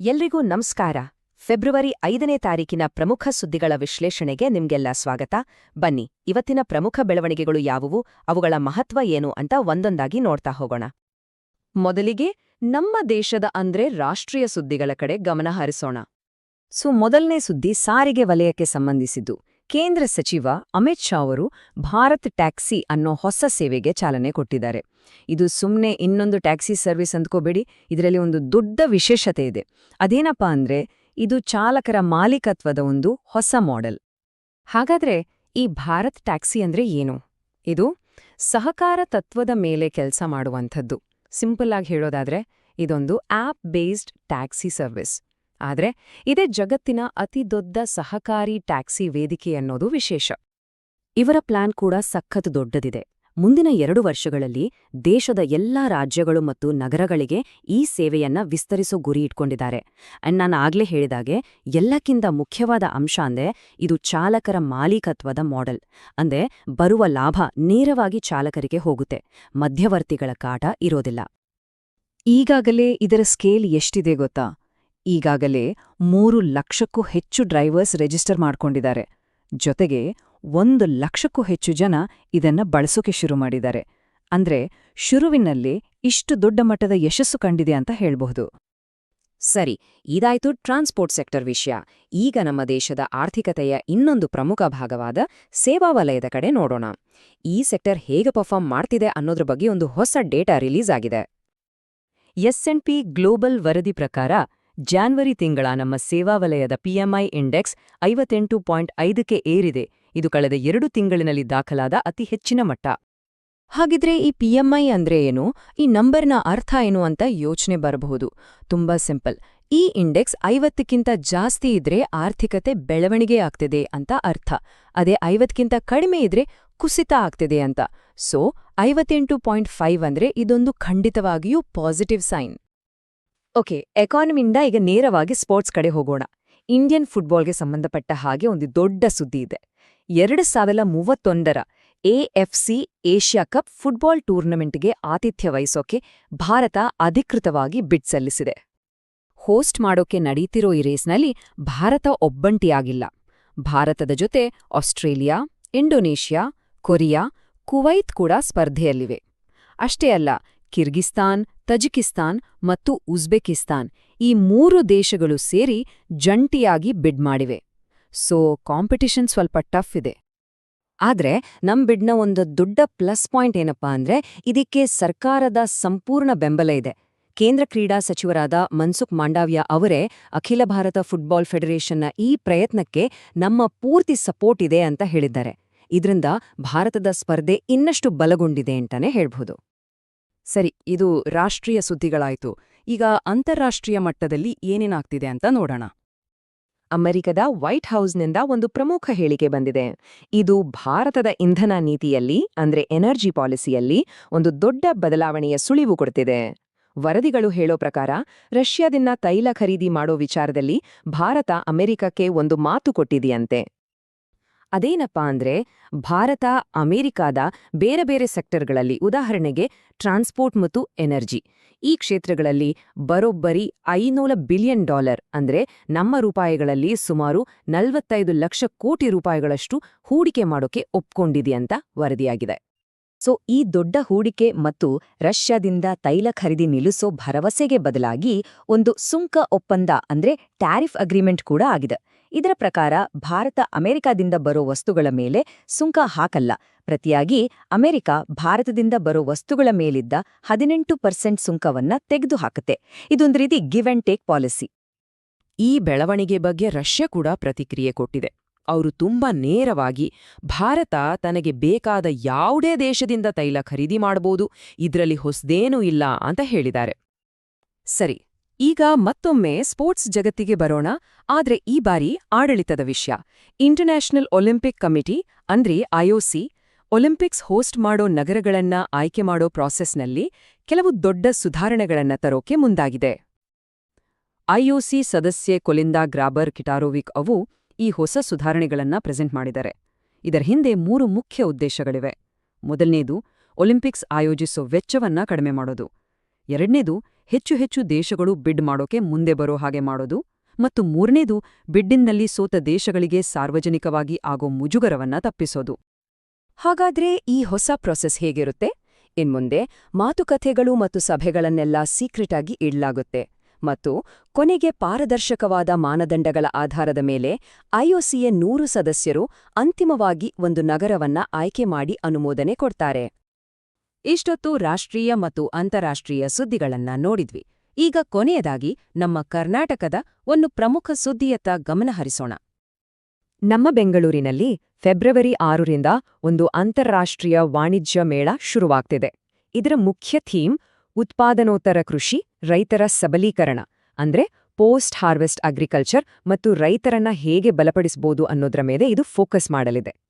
ಎಲ್ರಿಗೂ ನಮಸ್ಕಾರ. ಫೆಬ್ರವರಿ ಐದನೇ ತಾರೀಕಿನ ಪ್ರಮುಖ ಸುದ್ದಿಗಳ ವಿಶ್ಲೇಷಣೆಗೆ ನಿಮ್ಗೆಲ್ಲ ಸ್ವಾಗತ. ಬನ್ನಿ, ಇವತ್ತಿನ ಪ್ರಮುಖ ಬೆಳವಣಿಗೆಗಳು ಯಾವುವು, ಅವುಗಳ ಮಹತ್ವ ಏನು ಅಂತ ಒಂದೊಂದಾಗಿ ನೋಡ್ತಾ ಹೋಗೋಣ. ಮೊದಲಿಗೆ, ನಮ್ಮ ದೇಶದ ಅಂದ್ರೆ ರಾಷ್ಟ್ರೀಯ ಸುದ್ದಿಗಳ ಕಡೆ ಗಮನ ಹರಿಸೋಣ. ಸೊ, ಮೊದಲನೇ ಸುದ್ದಿ ಸಾರಿಗೆ ವಲಯಕ್ಕೆ ಸಂಬಂಧಿಸಿದ್ದು. ಕೇಂದ್ರ ಸಚಿವ ಅಮಿತ್ ಶಾ ಅವರು ಭಾರತ್ ಟ್ಯಾಕ್ಸಿ ಅನ್ನೋ ಹೊಸ ಸೇವೆಗೆ ಚಾಲನೆ ಕೊಟ್ಟಿದ್ದಾರೆ. ಇದು ಸುಮ್ಮನೆ ಇನ್ನೊಂದು ಟ್ಯಾಕ್ಸಿ ಸರ್ವಿಸ್ ಅಂದ್ಕೋಬೇಡಿ, ಇದರಲ್ಲಿ ಒಂದು ದೊಡ್ಡ ವಿಶೇಷತೆ ಇದೆ. ಅದೇನಪ್ಪ ಅಂದ್ರೆ, ಇದು ಚಾಲಕರ ಮಾಲೀಕತ್ವದ ಒಂದು ಹೊಸ ಮಾಡೆಲ್. ಹಾಗಾದ್ರೆ ಈ ಭಾರತ್ ಟ್ಯಾಕ್ಸಿ ಅಂದ್ರೆ ಏನು? ಇದು ಸಹಕಾರ ತತ್ವದ ಮೇಲೆ ಕೆಲಸ ಮಾಡುವಂಥದ್ದು. ಸಿಂಪಲ್ ಆಗಿ ಹೇಳೋದಾದ್ರೆ, ಇದೊಂದು ಆಪ್ ಬೇಸ್ಡ್ ಟ್ಯಾಕ್ಸಿ ಸರ್ವಿಸ್. ಆದ್ರೆ ಇದೇ ಜಗತ್ತಿನ ಅತಿದೊಡ್ಡ ಸಹಕಾರಿ ಟ್ಯಾಕ್ಸಿ ವೇದಿಕೆ ಅನ್ನೋದು ವಿಶೇಷ. ಇವರ ಪ್ಲಾನ್ ಕೂಡ ಸಖತ್ ದೊಡ್ಡದಿದೆ. ಮುಂದಿನ ಎರಡು ವರ್ಷಗಳಲ್ಲಿ ದೇಶದ ಎಲ್ಲಾ ರಾಜ್ಯಗಳು ಮತ್ತು ನಗರಗಳಿಗೆ ಈ ಸೇವೆಯನ್ನ ವಿಸ್ತರಿಸೋ ಗುರಿ ಇಟ್ಕೊಂಡಿದ್ದಾರೆ. ಅಂಡ್ ನಾನು ಆಗ್ಲೇ ಹೇಳಿದಾಗೆ, ಎಲ್ಲಕ್ಕಿಂತ ಮುಖ್ಯವಾದ ಅಂಶ ಅಂದ್ರೆ ಇದು ಚಾಲಕರ ಮಾಲೀಕತ್ವದ ಮಾಡೆಲ್ ಅಂದ್ರೆ ಬರುವ ಲಾಭ ನೇರವಾಗಿ ಚಾಲಕರಿಗೆ ಹೋಗುತ್ತೆ, ಮಧ್ಯವರ್ತಿಗಳ ಕಾಟ ಇರೋದಿಲ್ಲ. ಈಗಾಗಲೇ ಇದರ ಸ್ಕೇಲ್ ಎಷ್ಟಿದೆ ಗೊತ್ತಾ? ಈಗಾಗಲೇ ಮೂರು ಲಕ್ಷಕ್ಕೂ ಹೆಚ್ಚು ಡ್ರೈವರ್ಸ್ ರಿಜಿಸ್ಟರ್ ಮಾಡ್ಕೊಂಡಿದ್ದಾರೆ. ಜೊತೆಗೆ ಒಂದು ಲಕ್ಷಕ್ಕೂ ಹೆಚ್ಚು ಜನ ಇದನ್ನ ಬಳಸೋಕೆ ಶುರು ಮಾಡಿದ್ದಾರೆ. ಅಂದ್ರೆ ಶುರುವಿನಲ್ಲಿ ಇಷ್ಟು ದೊಡ್ಡ ಮಟ್ಟದ ಯಶಸ್ಸು ಕಂಡಿದೆ ಅಂತ ಹೇಳ್ಬಹುದು. ಸರಿ, ಇದಾಯ್ತು ಟ್ರಾನ್ಸ್ಪೋರ್ಟ್ ಸೆಕ್ಟರ್ ವಿಷಯ. ಈಗ ನಮ್ಮ ದೇಶದ ಆರ್ಥಿಕತೆಯ ಇನ್ನೊಂದು ಪ್ರಮುಖ ಭಾಗವಾದ ಸೇವಾ ವಲಯದ ಕಡೆ ನೋಡೋಣ. ಈ ಸೆಕ್ಟರ್ ಹೇಗೆ ಪರ್ಫಾರ್ಮ್ ಮಾಡ್ತಿದೆ ಅನ್ನೋದ್ರ ಬಗ್ಗೆ ಒಂದು ಹೊಸ ಡೇಟಾ ರಿಲೀಸ್ ಆಗಿದೆ. ಎಸ್ಎನ್ಪಿ ಗ್ಲೋಬಲ್ ವರದಿ ಪ್ರಕಾರ ಜಾನ್ವರಿ ತಿಂಗಳ ನಮ್ಮ ಸೇವಾ ವಲಯದ ಪಿಎಂಐ ಇಂಡೆಕ್ಸ್ ಐವತ್ತೆಂಟು ಪಾಯಿಂಟ್ ಐದಕ್ಕೆ ಏರಿದೆ. ಇದು ಕಳೆದ ಎರಡು ತಿಂಗಳಿನಲ್ಲಿ ದಾಖಲಾದ ಅತಿ ಹೆಚ್ಚಿನ ಮಟ್ಟ. ಹಾಗಿದ್ರೆ ಈ ಪಿಎಂಐ ಅಂದ್ರೆ ಏನು? ಈ ನಂಬರ್ನ ಅರ್ಥ ಏನು ಅಂತ ಯೋಚನೆ ಬರಬಹುದು. ತುಂಬಾ ಸಿಂಪಲ್. ಈ ಇಂಡೆಕ್ಸ್ ಐವತ್ತಕ್ಕಿಂತ ಜಾಸ್ತಿ ಇದ್ರೆ ಆರ್ಥಿಕತೆ ಬೆಳವಣಿಗೆ ಆಗ್ತಿದೆ ಅಂತ ಅರ್ಥ. ಅದೇ ಐವತ್ತಕ್ಕಿಂತ ಕಡಿಮೆ ಇದ್ರೆ ಕುಸಿತ ಆಗ್ತಿದೆ ಅಂತ. ಸೊ ಐವತ್ತೆಂಟು ಪಾಯಿಂಟ್ ಫೈವ್ ಅಂದ್ರೆ ಇದೊಂದು ಖಂಡಿತವಾಗಿಯೂ ಪಾಸಿಟಿವ್ ಸೈನ್ ಓಕೆ, ಎಕಾನಮಿಯಿಂದ ಈಗ ನೇರವಾಗಿ ಸ್ಪೋರ್ಟ್ಸ್ ಕಡೆ ಹೋಗೋಣ. ಇಂಡಿಯನ್ ಫುಟ್ಬಾಲ್ಗೆ ಸಂಬಂಧಪಟ್ಟ ಹಾಗೆ ಒಂದು ದೊಡ್ಡ ಸುದ್ದಿ ಇದೆ. ಎರಡು ಸಾವಿರದ ಮೂವತ್ತೊಂದರ ಎಎಫ್ಸಿ ಏಷ್ಯಾ ಕಪ್ ಫುಟ್ಬಾಲ್ ಟೂರ್ನಮೆಂಟ್ಗೆ ಆತಿಥ್ಯ ವಹಿಸೋಕೆ ಭಾರತ ಅಧಿಕೃತವಾಗಿ ಬಿಡ್ ಸಲ್ಲಿಸಿದೆ. ಹೋಸ್ಟ್ ಮಾಡೋಕೆ ನಡೀತಿರೋ ಈ ರೇಸ್ನಲ್ಲಿ ಭಾರತ ಒಬ್ಬಂಟಿಯಾಗಿಲ್ಲ. ಭಾರತದ ಜೊತೆ ಆಸ್ಟ್ರೇಲಿಯಾ, ಇಂಡೋನೇಷ್ಯಾ, ಕೊರಿಯಾ, ಕುವೈತ್ ಕೂಡ ಸ್ಪರ್ಧೆಯಲ್ಲಿವೆ. ಅಷ್ಟೇ ಅಲ್ಲ, ಕಿರ್ಗಿಸ್ತಾನ್ ತಜಿಕಿಸ್ತಾನ್ ಮತ್ತು ಉಜ್ಬೆಕಿಸ್ತಾನ್ ಈ ಮೂರು ದೇಶಗಳು ಸೇರಿ ಜಂಟಿಯಾಗಿ ಬಿಡ್ ಮಾಡಿವೆ. ಸೊ, ಕಾಂಪಿಟಿಷನ್ ಸ್ವಲ್ಪ ಟಫ್ ಇದೆ. ಆದ್ರೆ ನಮ್ ಬಿಡ್ನ ಒಂದು ದೊಡ್ಡ ಪ್ಲಸ್ ಪಾಯಿಂಟ್ ಏನಪ್ಪಾ ಅಂದ್ರೆ ಇದಕ್ಕೆ ಸರ್ಕಾರದ ಸಂಪೂರ್ಣ ಬೆಂಬಲ ಇದೆ. ಕೇಂದ್ರ ಕ್ರೀಡಾ ಸಚಿವರಾದ ಮನ್ಸುಖ್ ಮಾಂಡಾವ್ಯ ಅವರೇ ಅಖಿಲ ಭಾರತ ಫುಟ್ಬಾಲ್ ಫೆಡರೇಷನ್ನ ಈ ಪ್ರಯತ್ನಕ್ಕೆ ನಮ್ಮ ಪೂರ್ತಿ ಸಪೋರ್ಟ್ ಇದೆ ಅಂತ ಹೇಳಿದ್ದಾರೆ. ಇದರಿಂದ ಭಾರತದ ಸ್ಪರ್ಧೆ ಇನ್ನಷ್ಟು ಬಲಗೊಂಡಿದೆ ಅಂತಾನೆ ಹೇಳ್ಬಹುದು ಸರಿ, ಇದು ರಾಷ್ಟ್ರೀಯ ಸುದ್ದಿಗಳಾಯಿತು. ಈಗ ಅಂತಾರಾಷ್ಟ್ರೀಯ ಮಟ್ಟದಲ್ಲಿ ಏನೇನಾಗ್ತಿದೆ ಅಂತ ನೋಡೋಣ. ಅಮೆರಿಕದ ವೈಟ್ ಹೌಸ್ನಿಂದ ಒಂದು ಪ್ರಮುಖ ಹೇಳಿಕೆ ಬಂದಿದೆ. ಇದು ಭಾರತದ ಇಂಧನ ನೀತಿಯಲ್ಲಿ, ಅಂದ್ರೆ ಎನರ್ಜಿ ಪಾಲಿಸಿಯಲ್ಲಿ, ಒಂದು ದೊಡ್ಡ ಬದಲಾವಣೆಯ ಸುಳಿವು ಕೊಡ್ತಿದೆ. ವರದಿಗಳು ಹೇಳೋ ಪ್ರಕಾರ, ರಷ್ಯಾದಿಂದ ತೈಲ ಖರೀದಿ ಮಾಡೋ ವಿಚಾರದಲ್ಲಿ ಭಾರತ ಅಮೆರಿಕಕ್ಕೆ ಒಂದು ಮಾತು ಕೊಟ್ಟಿದೆಯಂತೆ. ಅದೇನಪ್ಪಾ ಅಂದ್ರೆ ಭಾರತ, ಅಮೆರಿಕಾದ ಬೇರೆ ಬೇರೆ ಸೆಕ್ಟರ್ಗಳಲ್ಲಿ ಉದಾಹರಣೆಗೆ ಟ್ರಾನ್ಸ್ಪೋರ್ಟ್ ಮತ್ತು ಎನರ್ಜಿ. ಈ ಕ್ಷೇತ್ರಗಳಲ್ಲಿ ಬರೋಬ್ಬರಿ ಐನೂರ ಬಿಲಿಯನ್ ಡಾಲರ್ ಅಂದ್ರೆ ನಮ್ಮ ರೂಪಾಯಿಗಳಲ್ಲಿ ಸುಮಾರು ನಲವತ್ತೈದು ಲಕ್ಷ ಕೋಟಿ ರೂಪಾಯಿಗಳಷ್ಟು ಹೂಡಿಕೆ ಮಾಡೋಕೆ ಒಪ್ಕೊಂಡಿದೆಯಂತ ವರದಿಯಾಗಿದೆ. ಸೊ, ಈ ದೊಡ್ಡ ಹೂಡಿಕೆ ಮತ್ತು ರಷ್ಯಾದಿಂದ ತೈಲ ಖರೀದಿ ನಿಲ್ಲಿಸೋ ಭರವಸೆಗೆ ಬದಲಾಗಿ ಒಂದು ಸುಂಕ ಒಪ್ಪಂದ ಅಂದ್ರೆ ಟ್ಯಾರಿಫ್ ಅಗ್ರಿಮೆಂಟ್ ಕೂಡ ಆಗಿದೆ. ಇದರ ಪ್ರಕಾರ ಭಾರತ ಅಮೆರಿಕಾದಿಂದ ಬರೋ ವಸ್ತುಗಳ ಮೇಲೆ ಸುಂಕ ಹಾಕಲ್ಲ. ಪ್ರತಿಯಾಗಿ ಅಮೆರಿಕ ಭಾರತದಿಂದ ಬರೋ ವಸ್ತುಗಳ ಮೇಲಿದ್ದ ಹದಿನೆಂಟು ಪರ್ಸೆಂಟ್ ಸುಂಕವನ್ನ ತೆಗೆದುಹಾಕುತ್ತೆ. ಇದೊಂದು ರೀತಿ ಗಿವ್ ಅಂಡ್ ಟೇಕ್ ಪಾಲಿಸಿ ಈ ಬೆಳವಣಿಗೆ ಬಗ್ಗೆ ರಷ್ಯಾ ಕೂಡ ಪ್ರತಿಕ್ರಿಯೆ ಕೊಟ್ಟಿದೆ. ಅವರು ತುಂಬಾ ನೇರವಾಗಿ ಭಾರತ ತನಗೆ ಬೇಕಾದ ಯಾವುದೇ ದೇಶದಿಂದ ತೈಲ ಖರೀದಿ ಮಾಡಬಹುದು ಇದರಲ್ಲಿ ಹೊಸದೇನೂ ಇಲ್ಲ ಅಂತ ಹೇಳಿದ್ದಾರೆ. ಸರಿ ಈಗ ಮತ್ತೊಮ್ಮೆ ಸ್ಪೋರ್ಟ್ಸ್ ಜಗತ್ತಿಗೆ ಬರೋಣ. ಆದರೆ ಈ ಬಾರಿ ಆಡಳಿತದ ವಿಷಯ. ಇಂಟರ್ನ್ಯಾಷನಲ್ ಒಲಿಂಪಿಕ್ ಕಮಿಟಿ, ಅಂದ್ರೆ ಐಒಸಿ ಒಲಿಂಪಿಕ್ಸ್ ಹೋಸ್ಟ್ ಮಾಡೋ ನಗರಗಳನ್ನ ಆಯ್ಕೆ ಮಾಡೋ ಪ್ರಾಸೆಸ್ನಲ್ಲಿ ಕೆಲವು ದೊಡ್ಡ ಸುಧಾರಣೆಗಳನ್ನ ತರೋಕೆ ಮುಂದಾಗಿದೆ. ಐಒಸಿ ಸದಸ್ಯೆ ಕೊಲಿಂದಾ ಗ್ರಾಬರ್ ಕಿಟಾರೋವಿಕ್ ಅವು ಈ ಹೊಸ ಸುಧಾರಣೆಗಳನ್ನ ಪ್ರೆಸೆಂಟ್ ಮಾಡಿದ್ದಾರೆ. ಇದರ ಹಿಂದೆ ಮೂರು ಮುಖ್ಯ ಉದ್ದೇಶಗಳಿವೆ. ಮೊದಲನೇದು, ಒಲಿಂಪಿಕ್ಸ್ ಆಯೋಜಿಸೋ ವೆಚ್ಚವನ್ನ ಕಡಿಮೆ ಮಾಡೋದು. ಎರಡನೇದು ಹೆಚ್ಚು ಹೆಚ್ಚು ದೇಶಗಳು ಬಿಡ್ ಮಾಡೋಕೆ ಮುಂದೆ ಬರೋ ಹಾಗೆ ಮಾಡೋದು ಮತ್ತು ಮೂರನೇದು ಬಿಡ್ಡಿನ್ನಲ್ಲಿ ಸೋತ ದೇಶಗಳಿಗೆ ಸಾರ್ವಜನಿಕವಾಗಿ ಆಗೋ ಮುಜುಗರವನ್ನ ತಪ್ಪಿಸೋದು. ಹಾಗಾದ್ರೆ ಈ ಹೊಸ ಪ್ರೊಸೆಸ್ ಹೇಗಿರುತ್ತೆ? ಇನ್ಮುಂದೆ ಮಾತುಕತೆಗಳು ಮತ್ತು ಸಭೆಗಳನ್ನೆಲ್ಲ ಸೀಕ್ರೆಟ್ ಆಗಿ ಇಡ್ಲಾಗುತ್ತೆ ಮತ್ತು ಕೊನೆಗೆ ಪಾರದರ್ಶಕವಾದ ಮಾನದಂಡಗಳ ಆಧಾರದ ಮೇಲೆ ಐಒಸಿಯ ನೂರು ಸದಸ್ಯರು ಅಂತಿಮವಾಗಿ ಒಂದು ನಗರವನ್ನ ಆಯ್ಕೆ ಮಾಡಿ ಅನುಮೋದನೆ ಕೊಡ್ತಾರೆ. ಇಷ್ಟೊತ್ತು ರಾಷ್ಟ್ರೀಯ ಮತ್ತು ಅಂತಾರಾಷ್ಟ್ರೀಯ ಸುದ್ದಿಗಳನ್ನ ನೋಡಿದ್ವಿ. ಈಗ ಕೊನೆಯದಾಗಿ ನಮ್ಮ ಕರ್ನಾಟಕದ ಒಂದು ಪ್ರಮುಖ ಸುದ್ದಿಯತ್ತ ಗಮನಹರಿಸೋಣ ನಮ್ಮ ಬೆಂಗಳೂರಿನಲ್ಲಿ ಫೆಬ್ರವರಿ ಆರರಿಂದ ಒಂದು ಅಂತಾರಾಷ್ಟ್ರೀಯ ವಾಣಿಜ್ಯ ಮೇಳ ಶುರುವಾಗ್ತಿದೆ. ಇದರ ಮುಖ್ಯ ಥೀಮ್ ಉತ್ಪಾದನೋತ್ತರ ಕೃಷಿ, ರೈತರ ಸಬಲೀಕರಣ, ಅಂದ್ರೆ ಪೋಸ್ಟ್ ಹಾರ್ವೆಸ್ಟ್ ಅಗ್ರಿಕಲ್ಚರ್ ಮತ್ತು ರೈತರನ್ನ ಹೇಗೆ ಬಲಪಡಿಸಬಹುದು ಅನ್ನೋದ್ರ ಮೇಲೆ ಇದು ಫೋಕಸ್ ಮಾಡಲಿದೆ.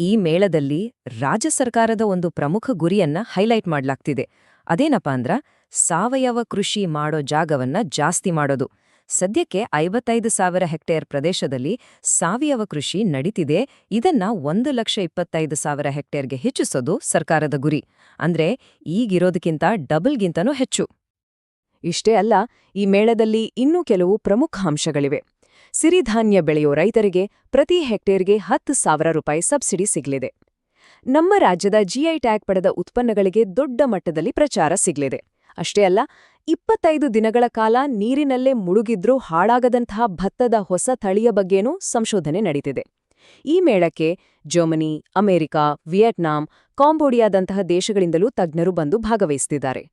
ಈ ಮೇಳದಲ್ಲಿ ರಾಜ್ಯ ಸರ್ಕಾರದ ಒಂದು ಪ್ರಮುಖ ಗುರಿಯನ್ನ ಹೈಲೈಟ್ ಮಾಡ್ಲಾಗ್ತಿದೆ. ಅದೇನಪ್ಪ ಅಂದ್ರ ಸಾವಯವ ಕೃಷಿ ಮಾಡೋ ಜಾಗವನ್ನ ಜಾಸ್ತಿ ಮಾಡೋದು. ಸದ್ಯಕ್ಕೆ ಐವತ್ತೈದು ಸಾವಿರ ಹೆಕ್ಟೇರ್ ಪ್ರದೇಶದಲ್ಲಿ ಸಾವಯವ ಕೃಷಿ ನಡೀತಿದೆ. ಇದನ್ನ ಒಂದು ಲಕ್ಷ ಇಪ್ಪತ್ತೈದು ಸಾವಿರ ಹೆಕ್ಟೇರ್ಗೆ ಹೆಚ್ಚಿಸೋದು ಸರ್ಕಾರದ ಗುರಿ. ಅಂದ್ರೆ ಈಗಿರೋದಕ್ಕಿಂತ ಡಬಲ್ಗಿಂತನೂ ಹೆಚ್ಚು. ಇಷ್ಟೇ ಅಲ್ಲ, ಈ ಮೇಳದಲ್ಲಿ ಇನ್ನೂ ಕೆಲವು ಪ್ರಮುಖ ಅಂಶಗಳಿವೆ. ಸಿರಿಧಾನ್ಯ ಬೆಳೆಯೋ ರೈತರಿಗೆ ಪ್ರತಿ ಹೆಕ್ಟೇರ್ಗೆ ಹತ್ತು ಸಾವಿರ ರೂಪಾಯಿ ಸಬ್ಸಿಡಿ ಸಿಗಲಿದೆ. ನಮ್ಮ ರಾಜ್ಯದ ಜಿಐ ಟ್ಯಾಗ್ ಪಡೆದ ಉತ್ಪನ್ನಗಳಿಗೆ ದೊಡ್ಡ ಮಟ್ಟದಲ್ಲಿ ಪ್ರಚಾರ ಸಿಗಲಿದೆ. ಅಷ್ಟೇ ಅಲ್ಲ, ಇಪ್ಪತ್ತೈದು ದಿನಗಳ ಕಾಲ ನೀರಿನಲ್ಲೇ ಮುಳುಗಿದ್ರೂ ಹಾಳಾಗದಂತಹ ಭತ್ತದ ಹೊಸ ತಳಿಯ ಬಗ್ಗೆನೂ ಸಂಶೋಧನೆ ನಡೀತಿದೆ. ಈ ಮೇಳಕ್ಕೆ ಜರ್ಮನಿ, ಅಮೆರಿಕ, ವಿಯೆಟ್ನಾಂ, ಕಾಂಬೋಡಿಯಾದಂತಹ ದೇಶಗಳಿಂದಲೂ ತಜ್ಞರು ಬಂದು ಭಾಗವಹಿಸುತ್ತಿದ್ದಾರೆ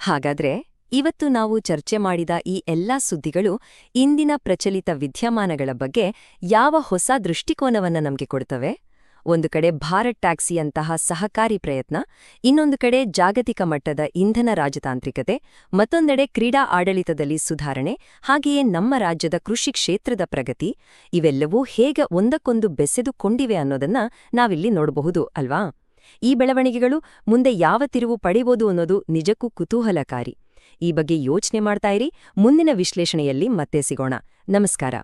ಹಾಗಾದ್ರೆ ಇವತ್ತು ನಾವು ಚರ್ಚೆ ಮಾಡಿದ ಈ ಎಲ್ಲಾ ಸುದ್ದಿಗಳು ಇಂದಿನ ಪ್ರಚಲಿತ ವಿದ್ಯಮಾನಗಳ ಬಗ್ಗೆ ಯಾವ ಹೊಸ ದೃಷ್ಟಿಕೋನವನ್ನ ನಮಗೆ ಕೊಡ್ತವೆ? ಒಂದು ಕಡೆ ಭಾರತ್ ಟ್ಯಾಕ್ಸಿಯಂತಹ ಸಹಕಾರಿ ಪ್ರಯತ್ನ, ಇನ್ನೊಂದು ಕಡೆ ಜಾಗತಿಕ ಮಟ್ಟದ ಇಂಧನ ರಾಜತಾಂತ್ರಿಕತೆ, ಮತ್ತೊಂದೆಡೆ ಕ್ರೀಡಾ ಆಡಳಿತದಲ್ಲಿ ಸುಧಾರಣೆ, ಹಾಗೆಯೇ ನಮ್ಮ ರಾಜ್ಯದ ಕೃಷಿ ಕ್ಷೇತ್ರದ ಪ್ರಗತಿ, ಇವೆಲ್ಲವೂ ಹೇಗೆ ಒಂದಕ್ಕೊಂದು ಬೆಸೆದುಕೊಂಡಿವೆ ಅನ್ನೋದನ್ನ ನಾವಿಲ್ಲಿ ನೋಡಬಹುದು, ಅಲ್ವಾ? ಈ ಬೆಳವಣಿಗೆಗಳು ಮುಂದೆ ಯಾವ ತಿರುವು ಪಡೆಯಬಹುದು ಅನ್ನೋದು ನಿಜಕ್ಕೂ ಕುತೂಹಲಕಾರಿ. ಈ ಬಗ್ಗೆ ಯೋಚನೆ ಮಾಡ್ತಾ ಇರಿ. ಮುಂದಿನ ವಿಶ್ಲೇಷಣೆಯಲ್ಲಿ ಮತ್ತೆ ಸಿಗೋಣ. ನಮಸ್ಕಾರ.